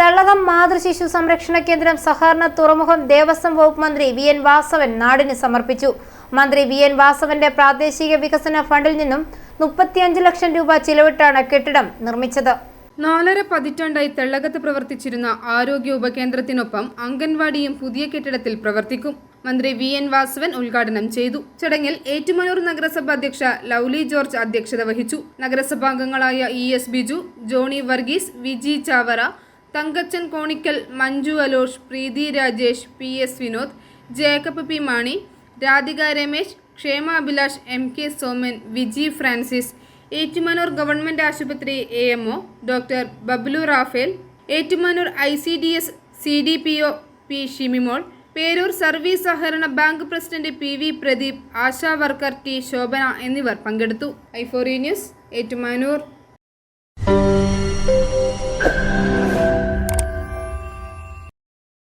തള്ളകം മാതൃശിശു സംരക്ഷണ കേന്ദ്രം സഹകരണ തുറമുഖം ദേവസ്വം വകുപ്പ് മന്ത്രി വി എൻ വാസവൻ നാടിന് സമർപ്പിച്ചു. മന്ത്രി വി എൻ വാസവന്റെ പ്രാദേശിക വികസന ഫണ്ടിൽ നിന്നും മുപ്പത്തിയഞ്ച് ലക്ഷം രൂപ ചിലവിട്ടാണ് കെട്ടിടം നിർമ്മിച്ചത്. നാലര പതിറ്റാണ്ടായി തെള്ളകത്ത് പ്രവർത്തിച്ചിരുന്ന ആരോഗ്യ ഉപകേന്ദ്രത്തിനൊപ്പം അംഗൻവാടിയും പുതിയ കെട്ടിടത്തിൽ പ്രവർത്തിക്കും. മന്ത്രി വി എൻ വാസവൻ ഉദ്ഘാടനം ചെയ്തു. ചടങ്ങിൽ ഏറ്റുമാനൂർ നഗരസഭ അധ്യക്ഷ ലൗലി ജോർജ് അധ്യക്ഷത വഹിച്ചു. നഗരസഭാംഗങ്ങളായ E S Biju Johny Varghese Viji Chavara Thankachan Konikkal Manju Alosh Preethi Rajesh P S Vinod Jacob P Mani Radhika Ramesh Kshema Abhilash M K Soman Viji Francis Ettumanoor government ആശുപത്രി A M O doctor Bablu Raphael Ettumanoor I C D S C D P O P Shimimol Peroor service സഹകരണ bank president P V Pradeep ASHA worker T Shobhana എന്നിവർ പങ്കെടുത്തു. ഐഫോറി news Ettumanoor.